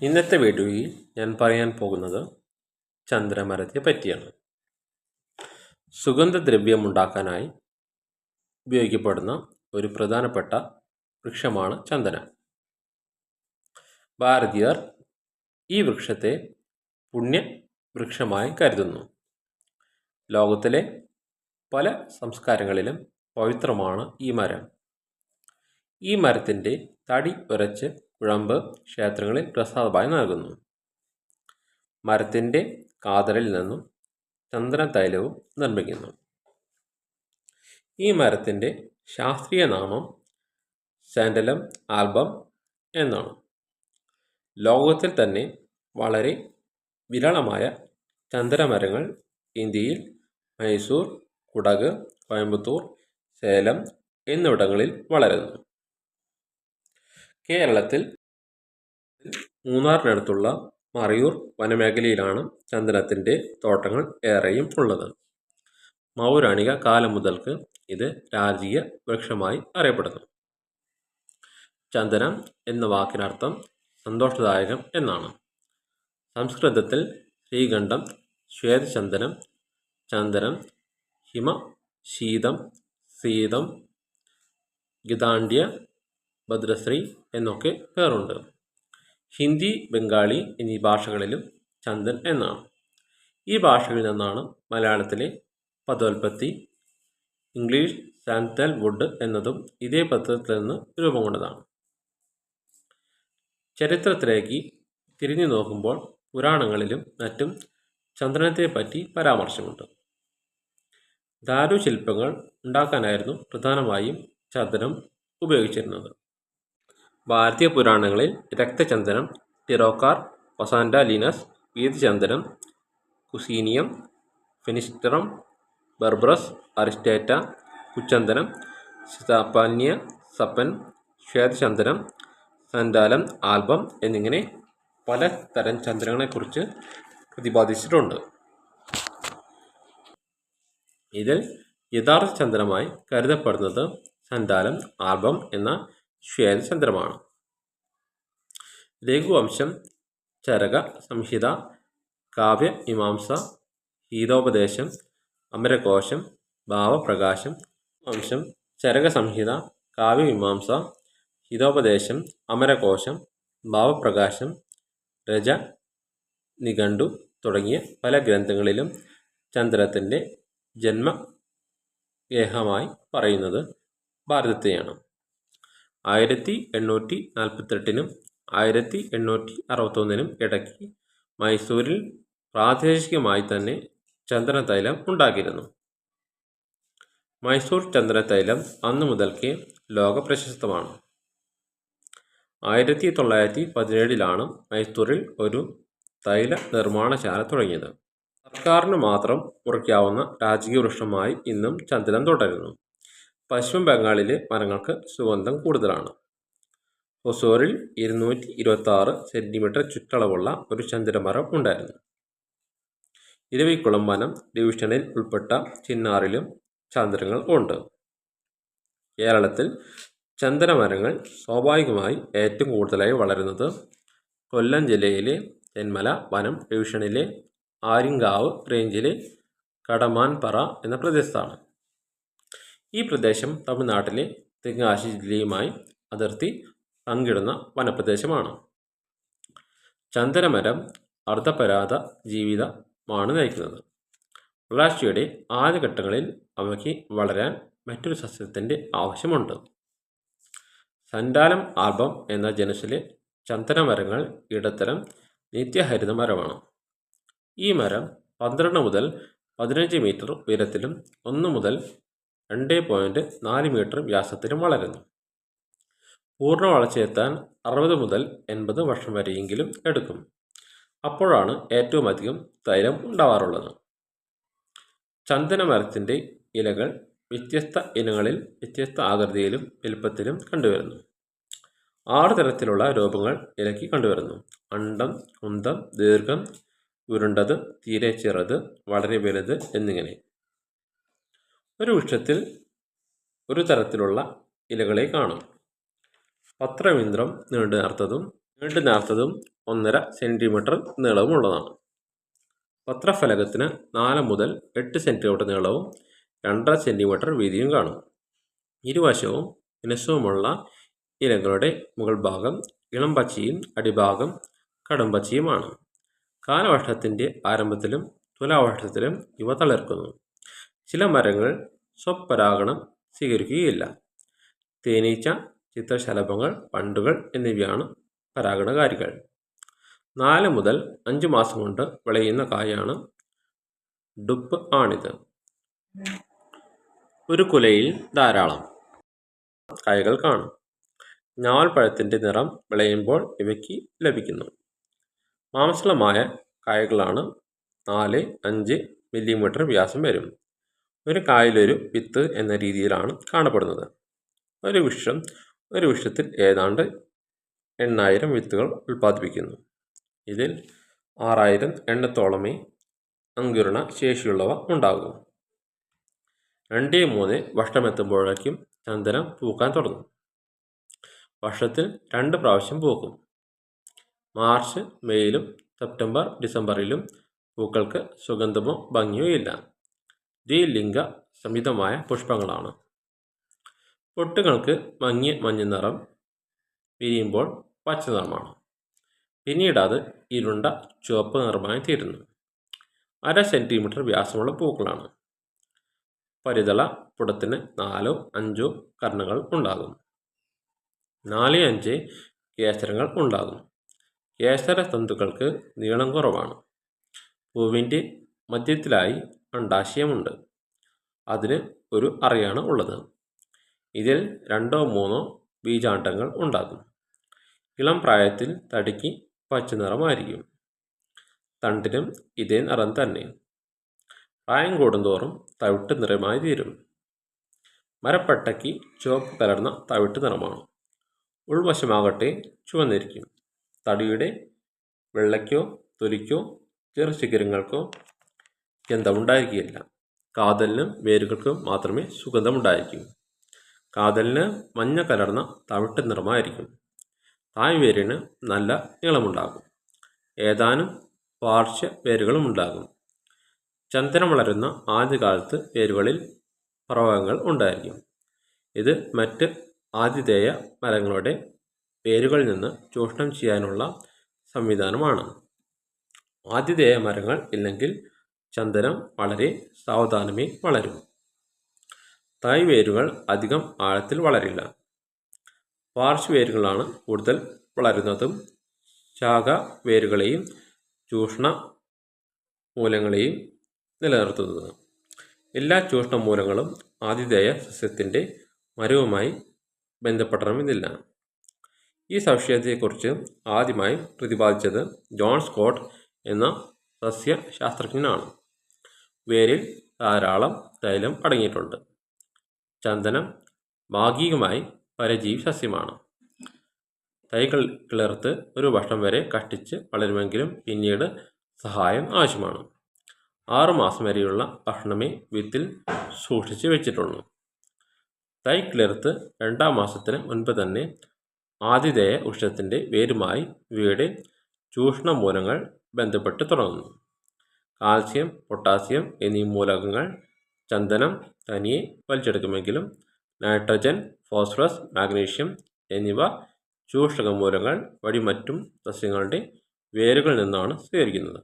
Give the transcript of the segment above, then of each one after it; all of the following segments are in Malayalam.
ഇന്നത്തെ വീഡിയോയിൽ ഞാൻ പറയാൻ പോകുന്നത് ചന്ദ്രമരത്തെ പറ്റിയാണ്. സുഗന്ധദ്രവ്യമുണ്ടാക്കാനായി ഉപയോഗിക്കപ്പെടുന്ന ഒരു പ്രധാനപ്പെട്ട വൃക്ഷമാണ് ചന്ദന. ഭാരതീയർ ഈ വൃക്ഷത്തെ പുണ്യ വൃക്ഷമായി കരുതുന്നു. ലോകത്തിലെ പല സംസ്കാരങ്ങളിലും പവിത്രമാണ് ഈ മരം. ഈ മരത്തിന്റെ തടി ഉരച്ച് കുഴമ്പ് ക്ഷേത്രങ്ങളിൽ പ്രസാദമായി നൽകുന്നു. മരത്തിന്റെ കാതലിൽ നിന്നും ചന്ദന തൈലവും നിർമ്മിക്കുന്നു. ഈ മരത്തിന്റെ ശാസ്ത്രീയ നാമം സാൻഡലം ആൽബം എന്നാണ്. ലോകത്തിൽ തന്നെ വളരെ വിരളമായ ചന്ദനമരങ്ങൾ ഇന്ത്യയിൽ മൈസൂർ കുടക് കോയമ്പത്തൂർ സേലം എന്നിവിടങ്ങളിൽ വളരുന്നു. കേരളത്തിൽ മൂന്നാറിനടുത്തുള്ള മറയൂർ വനമേഖലയിലാണ് ചന്ദനത്തിന്റെ തോട്ടങ്ങൾ ഏറെയും ഉള്ളത്. മൗരാണിക കാലം മുതൽക്ക് ഇത് രാജീയ വൃക്ഷമായി അറിയപ്പെടുന്നു. ചന്ദനം എന്ന വാക്കിനർത്ഥം സന്തോഷദായകം എന്നാണ്. സംസ്കൃതത്തിൽ ശ്രീകണ്ഠം ശ്വേതചന്ദനം ചന്ദനം ഹിമ ശീതം സീതം ഗിതാണ്ഡ്യ ഭദ്രശ്രീ എന്നൊക്കെ പേരുണ്ട് ഹിന്ദി ബംഗാളി എന്നീ ഭാഷകളിലും ചന്ദൻ എന്നാണ്. ഈ ഭാഷകളിൽ നിന്നാണ് മലയാളത്തിലെ പദോൽപത്തി ഇംഗ്ലീഷ് സാൻതൽ വുഡ് എന്നതും ഇതേ പത്രത്തിൽ നിന്ന് രൂപം കൊണ്ടതാണ്. ചരിത്രത്തിലേക്ക് തിരിഞ്ഞു നോക്കുമ്പോൾ പുരാണങ്ങളിലും മറ്റും ചന്ദനത്തെ പറ്റി പരാമർശമുണ്ട്. ദാരുശില്പങ്ങൾ ഉണ്ടാക്കാനായിരുന്നു പ്രധാനമായും ചന്ദനം ഉപയോഗിച്ചിരുന്നത്. ഭാരതീയ പുരാണങ്ങളിൽ രക്തചന്ദനം ടിറോക്കാർ ഒസാൻഡ ലീനസ് വീതചന്ദനം കുസീനിയം ഫിനിസ്റ്ററം ബർബ്രസ് അരിസ്റ്റേറ്റ കുച്ചന്ദനം സിതാപാന്യ സപ്പൻ ശ്വേതചന്ദനം സന്താലം ആൽബം എന്നിങ്ങനെ പല തരം ചന്ദനങ്ങളെക്കുറിച്ച് പ്രതിപാദിച്ചിട്ടുണ്ട്. ഇതിൽ യഥാർത്ഥ ചന്ദനമായി കരുതപ്പെടുന്നത് സന്താലം ആൽബം എന്ന ശ്വേതചന്ദ്രമാണ്. രഘുവംശം ചരക സംഹിത കാവ്യ മീമാംസ ഗീതോപദേശം അമരകോശം ഭാവപ്രകാശം വംശം ചരക സംഹിത കാവ്യ കാവ്യമീമാംസ ഹിതോപദേശം അമരകോശം ഭാവപ്രകാശം രജ നിഘണ്ടു തുടങ്ങിയ പല ഗ്രന്ഥങ്ങളിലും ചന്ദ്രത്തിന്റെ ജന്മഗേഹമായി പറയുന്നത് ഭാരതത്തെയാണ്. ആയിരത്തി എണ്ണൂറ്റി നാൽപ്പത്തെട്ടിനും ആയിരത്തി എണ്ണൂറ്റി അറുപത്തൊന്നിനും ഇടയ്ക്ക് മൈസൂരിൽ പ്രാദേശികമായി തന്നെ ചന്ദനത്തൈലം ഉണ്ടാക്കിയിരുന്നു. മൈസൂർ ചന്ദനതൈലം അന്നു മുതൽക്കേ ലോകപ്രശസ്തമാണ്. ആയിരത്തി തൊള്ളായിരത്തി പതിനേഴിലാണ് മൈസൂരിൽ ഒരു തൈല നിർമ്മാണശാല തുടങ്ങിയത്. സർക്കാരിന് മാത്രം മുറിക്കാവുന്ന രാജകീയ വൃക്ഷമായി ഇന്നും ചന്ദനം തുടരുന്നു. പശ്ചിമ ബംഗാളിലെ മരങ്ങൾക്ക് സുഗന്ധം കൂടുതലാണ്. ഹൊസൂറിൽ ഇരുന്നൂറ്റി ഇരുപത്തി ആറ് സെന്റിമീറ്റർ ചുറ്റളവുള്ള ഒരു ചന്ദ്രമരം ഉണ്ടായിരുന്നു. ഇരവിക്കുളം വനം ഡിവിഷനിൽ ഉൾപ്പെട്ട ചിന്നാറിലും ചന്ദ്രങ്ങൾ ഉണ്ട്. കേരളത്തിൽ ചന്ദനമരങ്ങൾ സ്വാഭാവികമായി ഏറ്റവും കൂടുതലായി വളരുന്നത് കൊല്ലം ജില്ലയിലെ തെന്മല വനം ഡിവിഷനിലെ ആര്യങ്കാവ് റേഞ്ചിലെ കടമാൻപറ എന്ന പ്രദേശത്താണ്. ഈ പ്രദേശം തമിഴ്നാട്ടിലെ തെങ്കാശി ജില്ലയുമായി അതിർത്തി പങ്കിടുന്ന വനപ്രദേശമാണ്. ചന്ദനമരം അർദ്ധപരാത ജീവിതമാണ് നയിക്കുന്നത്. വളർച്ചയുടെ ആദ്യഘട്ടങ്ങളിൽ അവയ്ക്ക് വളരാൻ മറ്റൊരു സസ്യത്തിന്റെ ആവശ്യമുണ്ട്. സന്താലം ആൽബം എന്ന ജനുസിലെ ചന്ദനമരങ്ങൾ ഇടത്തരം നിത്യഹരിത മരമാണ്. ഈ മരം പന്ത്രണ്ട് മുതൽ പതിനഞ്ച് മീറ്റർ ഉയരത്തിലും ഒന്ന് മുതൽ രണ്ട് പോയിന്റ് നാല് മീറ്റർ വ്യാസത്തിലും വളരുന്നു. പൂർണ വളർച്ചയെത്താൻ അറുപത് മുതൽ എൺപത് വർഷം വരെയെങ്കിലും എടുക്കും. അപ്പോഴാണ് ഏറ്റവും അധികം തൈലം ഉണ്ടാവാറുള്ളത്. ചന്ദന മരത്തിന്റെ ഇലകൾ വ്യത്യസ്ത ഇനങ്ങളിൽ വ്യത്യസ്ത ആകൃതിയിലും വലുപ്പത്തിലും കണ്ടുവരുന്നു. ആറ് തരത്തിലുള്ള രൂപങ്ങൾ ഇലക്കി കണ്ടുവരുന്നു. അണ്ടം കുന്തം ദീർഘം ഉരുണ്ടത് തീരെ ചെറുത് വളരെ വലുത് എന്നിങ്ങനെ. ഒരു വൃക്ഷത്തിൽ ഒരു തരത്തിലുള്ള ഇലകളെ കാണും. പത്രമിന്ദ്രം നീണ്ടു നേർത്തതും നീണ്ടു നേർത്തതും ഒന്നര സെന്റിമീറ്റർ നീളവുമുള്ളതാണ്. പത്രഫലകത്തിന് നാല് മുതൽ എട്ട് സെന്റിമീറ്റർ നീളവും രണ്ടര സെന്റിമീറ്റർ വീതിയും കാണും. ഇരുവശവും മിനുസവുമുള്ള ഇലകളുടെ മുകൾ ഭാഗം ഇളം പച്ചയും അടിഭാഗം കടും പച്ചയുമാണ്. കാലവർഷത്തിന്റെ ആരംഭത്തിലും തുലാവർഷത്തിലും ഇവ തളിർക്കുന്നു. ചില മരങ്ങൾ സ്വപരാഗണം സ്വീകരിക്കുകയില്ല. തേനീച്ച ചിത്രശലഭങ്ങൾ പണ്ടുകൾ എന്നിവയാണ് പരാഗണകാരികൾ. നാല് മുതൽ അഞ്ച് മാസം കൊണ്ട് വിളയുന്ന കായാണ് ഡുപ്പ് ആണിത്. ഒരു കുലയിൽ ധാരാളം കായകൾ കാണും. ഞാവൽപ്പഴത്തിന്റെ നിറം വിളയുമ്പോൾ ഇവയ്ക്ക് ലഭിക്കുന്നു. മാംസളമായ കായകളാണ് നാല് അഞ്ച് മില്ലിമീറ്റർ വ്യാസം വരും. ഒരു കായലൊരു വിത്ത് എന്ന രീതിയിലാണ് കാണപ്പെടുന്നത്. ഒരു വൃക്ഷം ഒരു വൃക്ഷത്തിൽ ഏതാണ്ട് എണ്ണായിരം വിത്തുകൾ ഉൽപ്പാദിപ്പിക്കുന്നു. ഇതിൽ ആറായിരം എണ്ണത്തോളമേ അങ്കുരണ ശേഷിയുള്ളവ ഉണ്ടാകും. രണ്ട് മൂന്ന് വർഷമെത്തുമ്പോഴേക്കും ചന്ദനം പൂക്കാൻ തുടങ്ങും. വർഷത്തിൽ രണ്ട് പ്രാവശ്യം പൂക്കും. മാർച്ച് മെയ്യിലും സെപ്റ്റംബർ ഡിസംബറിലും പൂക്കൾക്ക് സുഗന്ധമോ ഭംഗിയോ ഇല്ല. ദ്വിലിംഗ സമിതമായ പുഷ്പങ്ങളാണ്. പൊട്ടുകൾക്ക് മങ്ങിയ മഞ്ഞ നിറം പിരിയുമ്പോൾ പച്ച നിറമാണ്. പിന്നീട് അത് ഇരുണ്ട ചുവപ്പ് നിറമായി തീരുന്നു. അര സെന്റിമീറ്റർ വ്യാസമുള്ള പൂക്കളാണ്. പരിതള പുടത്തിന് നാലോ അഞ്ചോ കർണകൾ ഉണ്ടാകും. നാല് അഞ്ച് കേസരങ്ങൾ ഉണ്ടാകും. കേസര തന്തുക്കൾക്ക് നീളം കുറവാണ്. പൂവിന്റെ മധ്യത്തിലായി അണ്ടാശയമുണ്ട് അതിന് ഒരു അറയാണ് ഉള്ളത്. ഇതിൽ രണ്ടോ മൂന്നോ ബീജാണ്ടങ്ങൾ ഉണ്ടാകും. ഇളം പ്രായത്തിൽ തടിക്ക് പച്ചനിറമായിരിക്കും തണ്ടിനും ഇതേ നിറം തന്നെ. പ്രായം കൂടുന്തോറും തവിട്ട് നിറമായി തീരും. മരപ്പട്ടയ്ക്ക് ചുവപ്പ് കലർന്ന തവിട്ട് നിറമാണ്. ഉൾവശമാകട്ടെ ചുവന്നിരിക്കും. തടിയുടെ വെള്ളയ്ക്കോ തൊലിക്കോ ചെറു ശിഖരങ്ങൾക്കോ ഗന്ധമുണ്ടായിരിക്കുകയില്ല. കാതലിനും വേരുകൾക്കും മാത്രമേ സുഗന്ധമുണ്ടായിരിക്കൂ. കാതലിന് മഞ്ഞ കലർന്ന തവിട്ട് നിറമായിരിക്കും. തായ് വേരിന് നല്ല നീളമുണ്ടാകും. ഏതാനും പാർശ്വ വേരുകളും ഉണ്ടാകും. ചന്ദനം വളരുന്ന ആദ്യകാലത്ത് വേരുകളിൽ പ്രവാഹങ്ങൾ ഉണ്ടായിരിക്കും. ഇത് മറ്റ് ആതിഥേയ മരങ്ങളുടെ വേരുകളിൽ നിന്ന് ചൂഷണം ചെയ്യാനുള്ള സംവിധാനമാണ്. ആതിഥേയ മരങ്ങൾ ഇല്ലെങ്കിൽ ചന്ദനം വളരെ സാവധാനമേ വളരും. തായ് വേരുകൾ അധികം ആഴത്തിൽ വളരില്ല. പാർശ്വവേരുകളാണ് കൂടുതൽ വളരുന്നതും. ശാഖ വേരുകളെയും ചൂഷണ മൂലങ്ങളെയും നിലനിർത്തുന്നത്. എല്ലാ ചൂഷണ മൂലങ്ങളും ആതിഥേയ സസ്യത്തിന്റെ മരവുമായി ബന്ധപ്പെടണമെന്നില്ല. ഈ സവിശേഷതയെക്കുറിച്ച് ആദ്യമായി പ്രതിപാദിച്ചത് ജോൺ സ്കോട്ട് എന്ന സസ്യശാസ്ത്രജ്ഞനാണ്. വേരിൽ ധാരാളം തൈലം അടങ്ങിയിട്ടുണ്ട്. ചന്ദനം ഭാഗികമായി പരജീവി സസ്യമാണ്. തൈകൾ കിളർത്ത് ഒരു വർഷം വരെ കഷ്ടിച്ച് വളരുമെങ്കിലും പിന്നീട് സഹായം ആവശ്യമാണ്. ആറുമാസം വരെയുള്ള ഭക്ഷണമേ വിത്തിൽ സൂക്ഷിച്ച് വെച്ചിട്ടുള്ളൂ. തൈ കിളർത്ത് രണ്ടാം മാസത്തിന് മുൻപ് തന്നെ ആതിഥേയ വൃക്ഷത്തിന്റെ വേരുമായി ഇവയുടെ ചൂഷണ മൂലങ്ങൾ ബന്ധപ്പെട്ട് തുടങ്ങുന്നു. കാൽസ്യം പൊട്ടാസ്യം എന്നീ മൂലകങ്ങൾ ചന്ദനം തനിയെ വലിച്ചെടുക്കുമെങ്കിലും നൈട്രജൻ ഫോസ്ഫറസ് മാഗ്നീഷ്യം എന്നിവ ചൂഷക മൂലങ്ങൾ വഴി മറ്റും സസ്യങ്ങളുടെ വേരുകളിൽ നിന്നാണ് സ്വീകരിക്കുന്നത്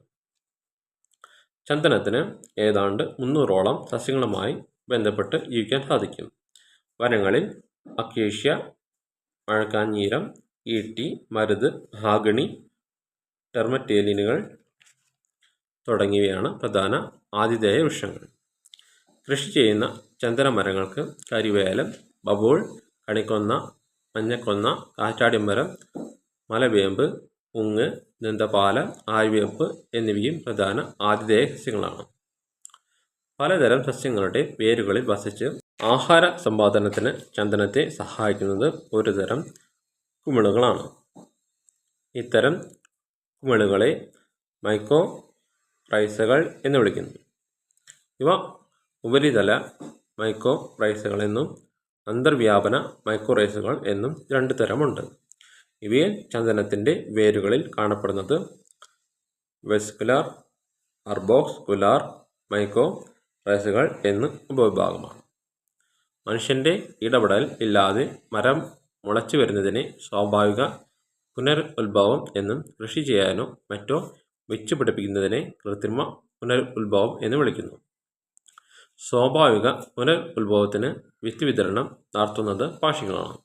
ചന്ദനത്തിന് ഏതാണ്ട് മുന്നൂറോളം സസ്യങ്ങളുമായി ബന്ധപ്പെട്ട് ജീവിക്കാൻ സാധിക്കും. വനങ്ങളിൽ അക്കേഷ്യ മഴക്കാഞ്ഞീരം ഈട്ടി മരുത് ഹാഗണി ടെർമറ്റേലിനുകൾ തുടങ്ങിയവയാണ് പ്രധാന ആതിഥേയ വൃക്ഷങ്ങൾ. കൃഷി ചെയ്യുന്ന ചന്ദനമരങ്ങൾക്ക് കരിവേലം ബബൂൾ കണിക്കൊന്ന മഞ്ഞക്കൊന്ന കാറ്റാടിമരം മലവേമ്പ് ഉങ്ങ് ദന്തപാല ആര്യവേപ്പ് എന്നിവയും പ്രധാന ആതിഥേയ സസ്യങ്ങളാണ്. പലതരം സസ്യങ്ങളുടെ വേരുകളിൽ വസിച്ച് ആഹാര സമ്പാദനത്തിന് ചന്ദനത്തെ സഹായിക്കുന്നത് ഒരു തരം കുമിളുകളാണ്. ഇത്തരം കുമിളുകളെ മൈക്കോ റൈസകൾ എന്ന് വിളിക്കുന്നു. ഇവ ഉപരിതല മൈക്രോ പ്രൈസുകൾ എന്നും അന്തർവ്യാപന മൈക്കോറൈസുകൾ എന്നും രണ്ട് തരമുണ്ട്. ഇവയിൽ ചന്ദനത്തിന്റെ വേരുകളിൽ കാണപ്പെടുന്നത് വെസ്കുലാർ അർബോക്സ് കുലാർ മൈക്രോ റൈസുകൾ എന്ന് ഉപവിഭാഗമാണ്. മനുഷ്യന്റെ ഇടപെടൽ ഇല്ലാതെ മരം മുളച്ചു വരുന്നതിനെ സ്വാഭാവിക പുനർ ഉത്ഭവം എന്നും കൃഷി ചെയ്യാനോ മറ്റോ വെച്ചു പിടിപ്പിക്കുന്നതിനെ കൃത്രിമ പുനർ ഉത്ഭവം എന്ന് വിളിക്കുന്നു. സ്വാഭാവിക പുനർ ഉത്ഭവത്തിന് വിത്ത് വിതരണം നടത്തുന്നത് പക്ഷികളാണ്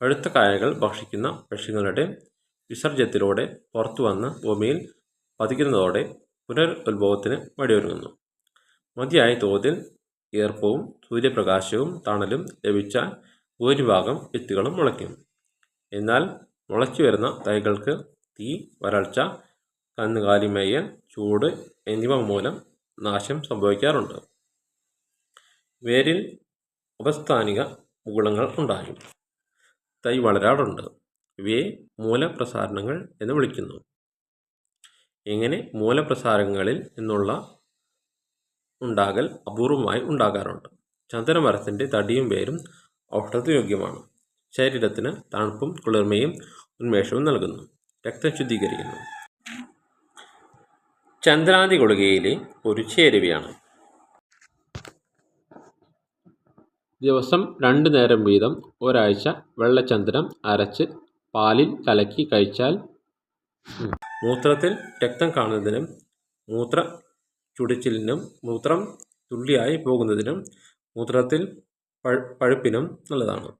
അടുത്ത കായകൾ ഭക്ഷിക്കുന്ന പക്ഷികളുടെ വിസർജ്യത്തിലൂടെ പുറത്തു വന്ന് ഭൂമിയിൽ പതിക്കുന്നതോടെ പുനർ ഉത്ഭവത്തിന് വഴിയൊരുങ്ങുന്നു. മതിയായ തോതിൽ ഈർപ്പവും സൂര്യപ്രകാശവും തണലും ലഭിച്ച ഭൂരിഭാഗം വിത്തുകളും മുളയ്ക്കും. എന്നാൽ മുളച്ചു വരുന്ന തൈകൾക്ക് തീ വരൾച്ച കന്നുകാലിമയ്യൽ ചൂട് എന്നിവ മൂലം നാശം സംഭവിക്കാറുണ്ട്. വേരിൽ ഉപസ്ഥാനിക മുകുളങ്ങൾ ഉണ്ടാകും. തൈ വളരാറുണ്ട്. ഇവയെ മൂലപ്രസാരണങ്ങൾ എന്ന് വിളിക്കുന്നു. എങ്ങനെ മൂലപ്രസാരങ്ങളിൽ നിന്നുള്ള ഉണ്ടാകൽ അപൂർവമായി ഉണ്ടാകാറുണ്ട്. ചന്ദനമരത്തിന്റെ തടിയും വേരും ഔഷധയോഗ്യമാണ്. ശരീരത്തിന് തണുപ്പും കുളിർമയും ഉന്മേഷവും നൽകുന്നു. രക്തം ശുദ്ധീകരിക്കുന്നു. ചന്ദ്രാതി ഗുളികയിലെ ഒരു ചേരുവയാണ്. ദിവസം രണ്ടു നേരം വീതം ഒരാഴ്ച വെള്ളച്ചന്ദ്രം അരച്ച് പാലിൽ കലക്കി കഴിച്ചാൽ മൂത്രത്തിൽ രക്തം കാണുന്നതിനും മൂത്ര ചുടിച്ചിലിനും മൂത്രം തുള്ളിയായി പോകുന്നതിനും മൂത്രത്തിൽ പഴുപ്പിനും നല്ലതാണ്.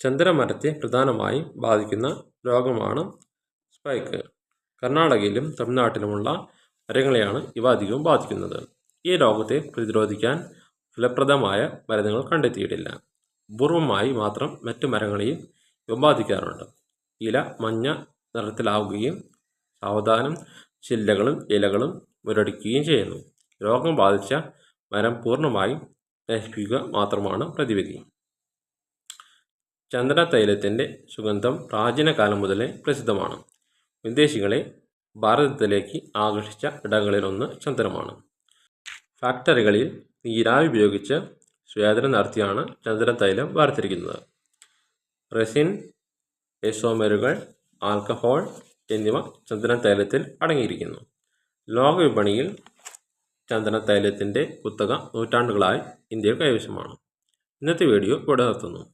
ചന്ദ്രമരത്തെ പ്രധാനമായും ബാധിക്കുന്ന രോഗമാണ് സ്പൈക്ക്. കർണാടകയിലും തമിഴ്നാട്ടിലുമുള്ള മരങ്ങളെയാണ് ഇവ അധികവും ബാധിക്കുന്നത്. ഈ രോഗത്തെ പ്രതിരോധിക്കാൻ ഫലപ്രദമായ മരുന്നുകൾ കണ്ടെത്തിയിട്ടില്ല. അപൂർവമായി മാത്രം മറ്റു മരങ്ങളെയും ഇവ ബാധിക്കാറുണ്ട്. ഇല മഞ്ഞ നിറത്തിലാവുകയും സാവധാനം ചില്ലകളും ഇലകളും മുരടിക്കുകയും ചെയ്യുന്നു. രോഗം ബാധിച്ച മരം പൂർണമായും നശിപ്പിക്കുക മാത്രമാണ് പ്രതിവിധി. ചന്ദന തൈലത്തിന്റെ സുഗന്ധം പ്രാചീന കാലം മുതലേ പ്രസിദ്ധമാണ്. വിദേശികളെ ഭാരതത്തിലേക്ക് ആകർഷിച്ച ഇടങ്ങളിലൊന്ന് ചന്ദനമാണ്. ഫാക്ടറികളിൽ നീരാവി ഉപയോഗിച്ച് സ്വേദനം നടത്തിയാണ് ചന്ദന തൈലം വേർതിരിക്കുന്നത് റെസിൻ എസോമരുകൾ ആൽക്കഹോൾ എന്നിവ ചന്ദന തൈലത്തിൽ അടങ്ങിയിരിക്കുന്നു. ലോക വിപണിയിൽ ചന്ദന തൈലത്തിന്റെ കുത്തക നൂറ്റാണ്ടുകളായി ഇന്ത്യയിൽ കൈവശമാണ്. ഇന്നത്തെ വീഡിയോ ഇവിടെ നിർത്തുന്നു.